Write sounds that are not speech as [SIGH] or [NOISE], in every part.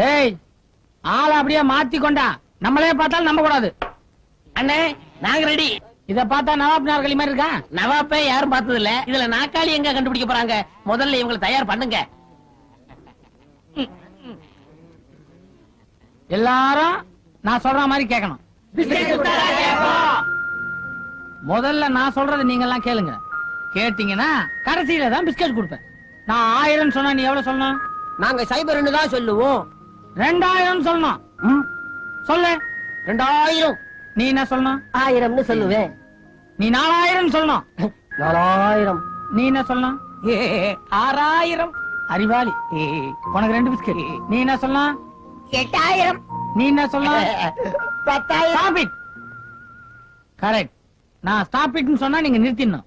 டேய் ஆளை அப்படியே மாத்தி கொண்டா நம்மளே பார்த்தாலும் நம்ப கூடாது அண்ணே நாங்க ரெடி இத பார்த்தா நவாப் நாற்காலி மாதிரி இருக்கா? நவாப்பே யாரும் பார்த்தது இல்ல இதுல நாக்காளி எங்க கண்டுபிடிக்க போறாங்க? முதல்ல இவங்களை தயார் பண்ணுங்க. எல்லாரும் நான் சொல்ற மாதிரி கேட்கணும். முதல்ல நான் சொல்றதை நீங்க எல்லாம் கேளுங்க. கேட்டீங்கன்னா கடைசியில தான் பிஸ்கட் கொடுப்பேன். நான் ஆயிரம் சொன்னா நீ எவ்வளவு சொல்லணும்? நாங்க சைபர்னு தான் சொல்லுவோம். ரெண்டாயிரம் சொல்லணும். சொல்லு. ரெண்டாயிரம். நீ என்ன சொல்லணும்? ஆயிரம்னு சொல்லுவேன். நீ நாலாயிரம் சொல்லணும். நாலாயிரம். நீ என்ன சொல்லணும்? ஆறாயிரம். அறிவாளி. உனக்கு ரெண்டு பிஸ்கட். நீ என்ன சொல்லணும்? எட்டாயிரம். நீ என்ன சொல்லணும்? பத்தாயிரம். கரெக்ட் நான் ஸ்டாப் இட்னு சொன்னா நீங்க நிறுத்திடணும்.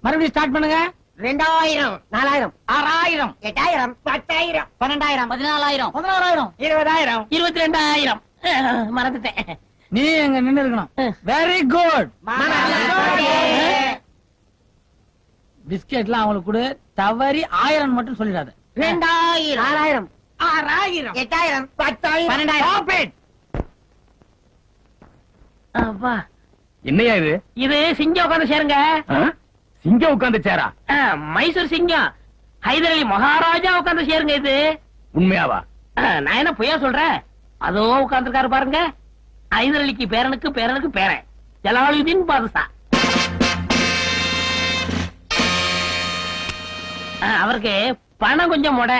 மறுபடியும் ஸ்டார்ட் பண்ணுங்க. ரெண்டாயிரம். நாலாயிரம். ஆறாயிரம். எட்டாயிரம். பத்தாயிரம். பன்னெண்டாயிரம். பதினாலாயிரம். பதினாறாயிரம். இருபதாயிரம். இருபத்தி ரெண்டாயிரம் [LAUGHS] மறந்துட்டேன். நீ எங்க நின்னு இருக்கணும். வெரி குட் பிஸ்கெட்லாம் அவங்களுக்கு கொடு. தவறி ஆயிரம் மட்டும் சொல்லிடாத. ரெண்டாயிரம். நாலாயிரம் ஆறாயிரம். எட்டாயிரம். பத்தாயிரம். அப்பா. என்னையா இது? இது சிங்கம் உட்காந்து சேருங்க சிங்கம் உட்கார்ந்து சேரா? மைசூர் சிங்கம். ஹைதர் அலி மகாராஜா உட்காந்து சேருங்க இது. உண்மையாவா? நான் என்ன பொய்யா சொல்றேன் அதோ உட்கார்ந்துருக்காரு பாருங்க. ஹைதர் அலிக்கு பேரனுக்கு பேரனுக்கு பேரன். ஜலாலுதீன் பாதுஷா. ஆ, அவருக்கு பணம் கொஞ்சம் முட.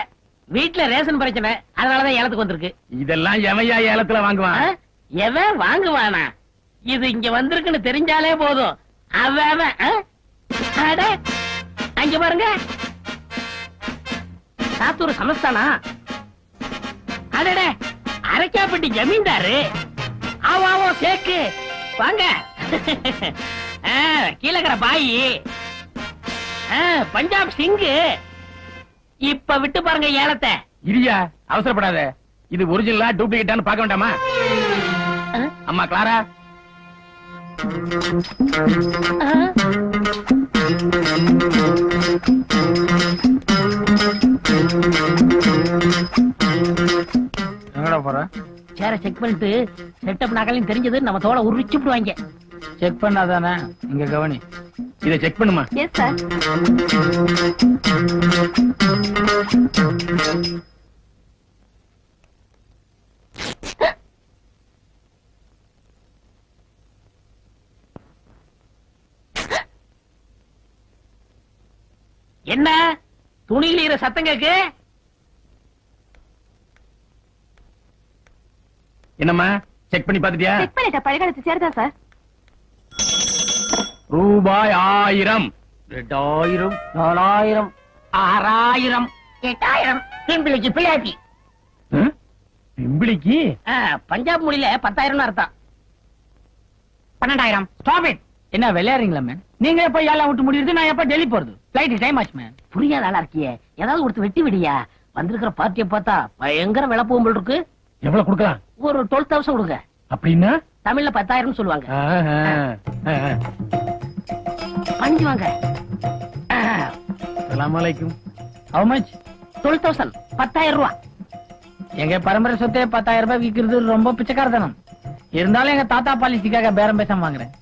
வீட்டுல ரேஷன் பிரச்சனை. அதனாலதான் ஏலத்துக்கு வந்திருக்கு. இதெல்லாம் எவையா ஏலத்துல வாங்குவான்? எவன் வாங்குவானா? இது இங்க வந்திருக்குன்னு தெரிஞ்சாலே போதும். அவன்? அட, அங்க பாருங்க. சாத்தூர் சமஸ்தானா? அடடே அரைக்காப்பட்டி ஜமீன்தாரு. ஆவாவோ சேக்கு வாங்க. கீழக்கிற பாயி. பஞ்சாப் சிங்கு. இப்ப விட்டு பாருங்க ஏலத்தை. இரியா அவசரப்படாத. இது ஒரிஜினலா டூப்ளிகேட்டான்னு பார்க்க வேண்டாமா? அம்மா கிளாரா? எங்கடா போற? சேர செக் பண்ணிட்டு செட்டப் நகலையும் தெரிஞ்சது நம்ம தோலை உரிச்சு விடுவாங்க. செக் பண்ணாதானே? இங்க கவனி. இத செக் பண்ணுமா? எஸ் சார் என்ன? துணியில் ஈர சத்தம் கேக்கு என்னம்மா? செக் பண்ணி பாத்துட்டியா செக் பண்ணிட்டேன் பழகாலத்து சேருதா சார் ரூபாய் ஆயிரம். ரெண்டாயிரம் நாலாயிரம் ஆறாயிரம். எட்டாயிரம். பிள்ளைக்கு பிள்ளையாட்டி ஆ? பிம்பிளிக்கு பஞ்சாப் மொழியில பத்தாயிரம் அர்த்தம். பன்னெண்டாயிரம். ஸ்டாப் இட் என்ன விளையாடுறீங்களா மேன் நீங்க எப்ப ஏழை விட்டு முடியுது நான் எப்ப டெல்லி போறது? பிளைட் டைம் ஆச்சு மேன் புரியாத ஆளா இருக்கியே. ஏதாவது ஒருத்தர் வெட்டி விடியா? வந்திருக்கிற பார்ட்டியை பார்த்தா பயங்கர விலை போகும்போல் இருக்கு. எவ்வளவு கொடுக்கலாம்? ஒரு டுவெல் தௌசண்ட் கொடுங்க. அப்படின்னா? தமிழ்ல பத்தாயிரம் சொல்லுவாங்க. பணிஞ்சு வாங்க. அஸ்ஸலாமு அலைக்கும். ஹவு மச் டுவெல் தௌசண்ட் பத்தாயிரம் ரூபா. எங்க பரம்பரை சொத்தே பத்தாயிரம் ரூபாய் விக்கிறது ரொம்ப பிச்சைக்காரத்தனம். இருந்தாலும் எங்க தாத்தா பாலிசிக்காக பேரம் பேசாம வாங்குறேன்.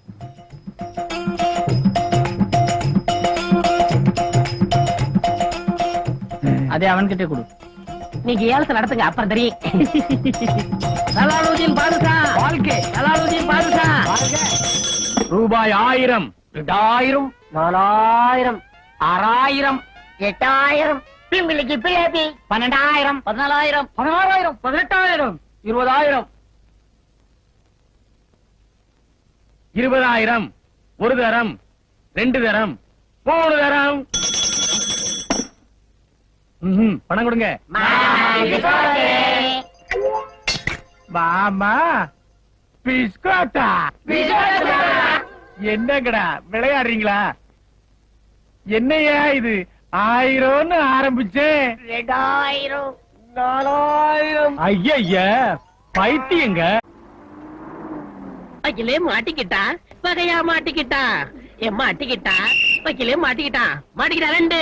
அதே அவன்கிட்ட கொடு. நீங்க ஏலத்தை நடத்துங்க அப்புறம் தெரியும். ஜலாலுதீன் பாதுஷா. வாழ்க்கை. ஜலாலுதீன் பாதுஷா. ரூபாய் ஆயிரம் ரெண்டாயிரம் நாலாயிரம் ஆறாயிரம். எட்டாயிரம். பிள்ளைக்கு பிள்ளைபி பன்னெண்டாயிரம். பதினாலாயிரம். பதினாறாயிரம். பதினெட்டாயிரம். இருபதாயிரம். இருபதாயிரம். ஒரு தரம். ரெண்டு தரம். மூணு தரம். பணம் கொடுங்க. மாமா பிஸ்கோட்டா. என்னங்கடா விளையாடுறீங்களா? என்னையா இது? ஆயிரம்னு ஆரம்பிச்சேன் ரெண்டாயிரம். நாலாயிரம். ஐயா பைத்தியங்க. வக்கீலே மாட்டிக்கிட்டான் வகையா மாட்டிக்கிட்டான் என் மாட்டிக்கிட்டான் வக்கீலே மாட்டிக்கிட்டான் மாட்டிக்கிட்டான் ரெண்டு.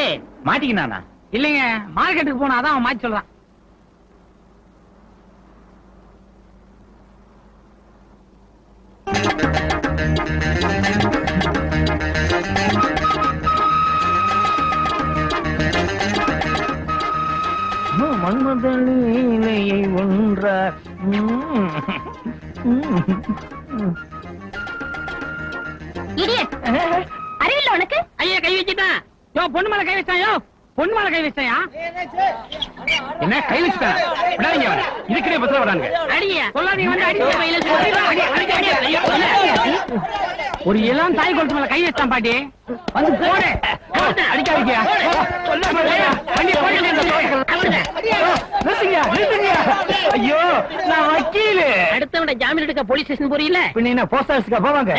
மாட்டிக்கினானா? இல்லைங்க மார்க்கெட்டுக்கு போனா தான் அவன் மாத்தி சொல்றான். மன்மத லீலையை ஒன்றார். இடியட் அறிவில்ல உனக்கு? ஐயா கை வச்சுட்டான் யோ பொண்ணு மேல கை வச்சான் யோ. பொண்ணு மேல கை வச்சாயா என்ன கை வச்சுட்டேன் விடாதீங்க அவனை. இதுக்குனே பத்திரம் வரானுங்க அடியா சொல்லாதீங்க வந்து. ஒரு இளம் தாய் கொளுத்து மேல கை வச்சான் பாட்டி. வந்து போடு. அடிக்காதீங்க. நிறுத்துங்க, நிறுத்துங்க. ஐயோ நான் வக்கீலு. அடுத்தவன ஜாமீன் எடுக்க போலீஸ் ஸ்டேஷன் போறீல்ல? பின்ன என்ன போஸ்ட் ஆபீஸ்க்கு போவாங்க?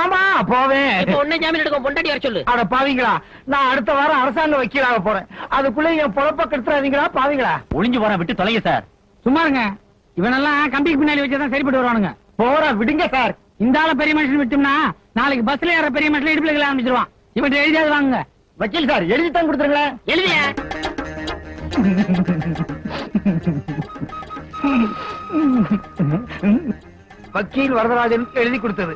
ஆமா போவேன். இப்ப உன்ன ஜாமீன் எடுக்க பொண்டாட்டி வர சொல்லு. அட பாவீங்களா? நான் அடுத்த வாரம் அரசாங்க வக்கீலாக போறேன். அதுக்குள்ள என் பொழப்ப கெடுத்துறாதீங்களா பாவீங்களா? ஒளிஞ்சு போற விட்டு தொலைங்க சார். சும்மா இருங்க. இவனெல்லாம் கம்பிக்கு பின்னாடி வச்சுதான் சரிப்பட்டு வருவானுங்க. போற விடுங்க சார். இந்த ஆள பெரிய மனுஷன் விட்டோம்னா நாளைக்கு பஸ்ல ஏற பெரிய மனுஷன் இடுப்புல ஆரம்பிச்சிருவான். இவன் எழுதியாவது வாங்குங்க. வக்கீல் சார் எழுதி தான் கொடுத்துருங்களேன். எழுதியா? வக்கீல் வரதராஜன் எழுதி கொடுத்தது.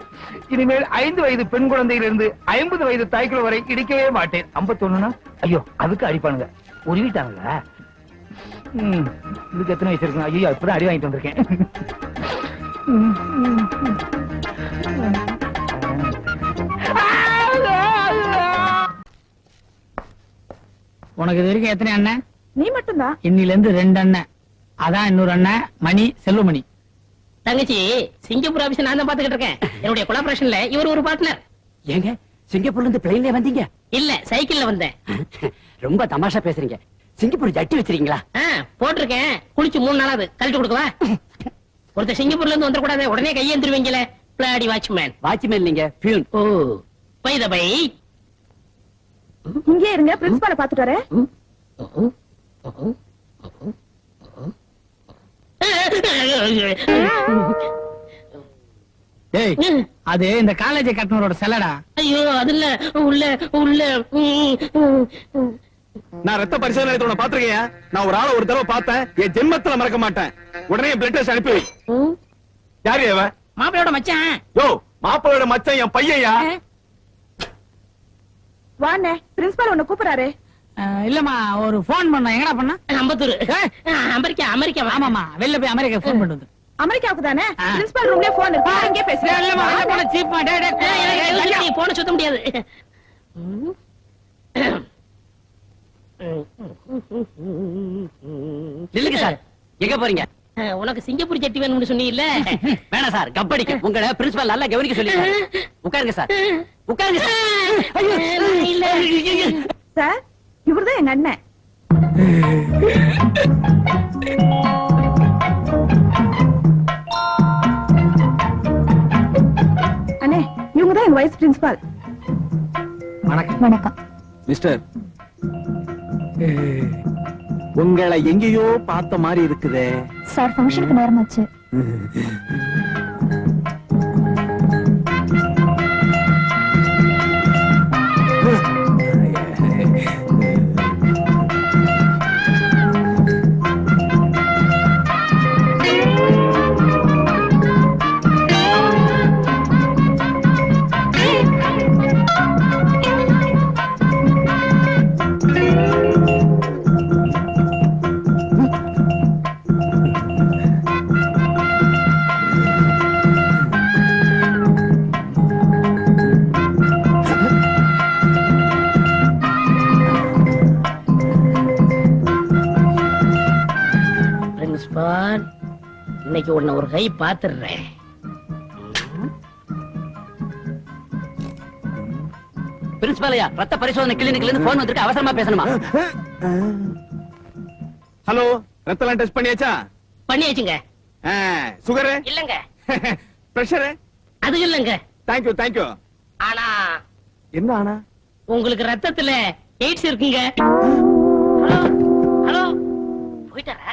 இனிமேல் ஐந்து வயது பெண் குழந்தையிலிருந்து ஐம்பது வயது தாய்க்குள்ள வரை இடிக்கவே மாட்டேன். ஐம்பத்தொன்னுனா? ஐயோ அதுக்கு அடிப்பானுங்க. உருவிட்டானுங்க ம், இதுக்கு எத்தனை வயசு இருக்கு? ஐயோ இப்பதான் அடி வாங்கிட்டு வந்திருக்கேன். உனக்கு இது வரைக்கும் எத்தனை அண்ணன் நீ மட்டும்தான். இன்னில இருந்து ரெண்டு அண்ணன் அதான் இன்னொரு அண்ணன் மணி செல்வமணி. தங்கச்சி சிங்கப்பூர் ஆபீஸ் நான் தான் பாத்துக்கிட்டு இருக்கேன். என்னுடைய கொலாபரேஷன்ல இவர் ஒரு பார்ட்னர் ஏங்க சிங்கப்பூர்ல இருந்து பிளைன்ல வந்தீங்க? இல்ல சைக்கிள்ல வந்தேன். ரொம்ப தமாஷா பேசுறீங்க. சிங்கப்பூர் ஜட்டி வச்சிருக்கீங்களா? போட்டிருக்கேன். குளிச்சு மூணு நாளாவது. கழட்டி கொடுக்கவா? ஒருத்தர் சிங்கப்பூர்ல இருந்து வந்துடக்கூடாது. உடனே கையேந்திருவீங்களே. Bloody watchman. வாட்ச்மேன் நீங்க peon oh by the by இங்கே இருங்க பிரின்சிபால பாத்துட்டு வரேன். அது இந்த காலேஜ் கட்டணரோட செலடா? ஐயோ அது இல்ல உள்ள உள்ள. நான் ரத்த பரிசோதனை நிலையத்தோட பாத்திருக்கேன் நான் ஒரு ஆளை ஒரு தடவை பார்த்தேன். என் ஜென்மத்துல மறக்க மாட்டேன். உடனே பிளட் டெஸ்ட் அனுப்பி. யாரு அவன் மாப்பிள்ளையோட மச்சான். யோ மாப்பிளோட மச்சான் என் பையன்யா. வாண்ணே பிரின்சிபால் உன்னை கூப்பிடுறாரு. இல்லம்மா ஒரு போன் பண்ண. எங்கடா பண்ண? அம்பத்தூர். அமெரிக்கா அமெரிக்கா ஆமாமா வெளில போய் அமெரிக்கா போன் பண்ணிட்டு வந்து அமெரிக்காவுக்கு தானே. பிரின்சிபால் ரூம்ல போன் இருக்கு? அங்கே இல்லம்மா போன சீப்மா சுத்த முடியாது. நில்லுங்க சார். எங்க போறீங்க? உனக்கு சிங்கப்பூர் சட்டி வேணும்னு சொன்னீங்கல்ல? [LAUGHS] வேணாம் சார் கப்படிக்கு உங்களை பிரின்சிபால் நல்லா கவனிக்க சொல்லி உட்காருங்க சார். உட்காருங்க சார். இல்ல. சார் இவர்தான் எங்க அண்ணன். அண்ணே இவங்க தான் எங்க வைஸ் பிரின்சிபால் வணக்கம். வணக்கம். மிஸ்டர். உங்களை எங்கேயோ பார்த்த மாதிரி இருக்குதே. சார் ஃபங்க்ஷனுக்கு நேரமாச்சு. [LAUGHS] நாளைக்கு உன்னை ஒரு கை பாத்துடுறேன் பிரின்சிபாலையா ரத்த பரிசோதனை கிளினிக்ல இருந்து போன் வந்திருக்கு அவசரமா பேசணுமா? ஹலோ ரத்தம் டெஸ்ட் பண்ணியாச்சா? பண்ணியாச்சுங்க. சுகர் இல்லங்க. [LAUGHS] பிரஷர் அது இல்லங்க. தேங்க் யூ தேங்க் யூ ஆனா என்ன ஆனா? உங்களுக்கு ரத்தத்துல எய்ட்ஸ் இருக்குங்க. ஹலோ ஹலோ போயிட்டாரா?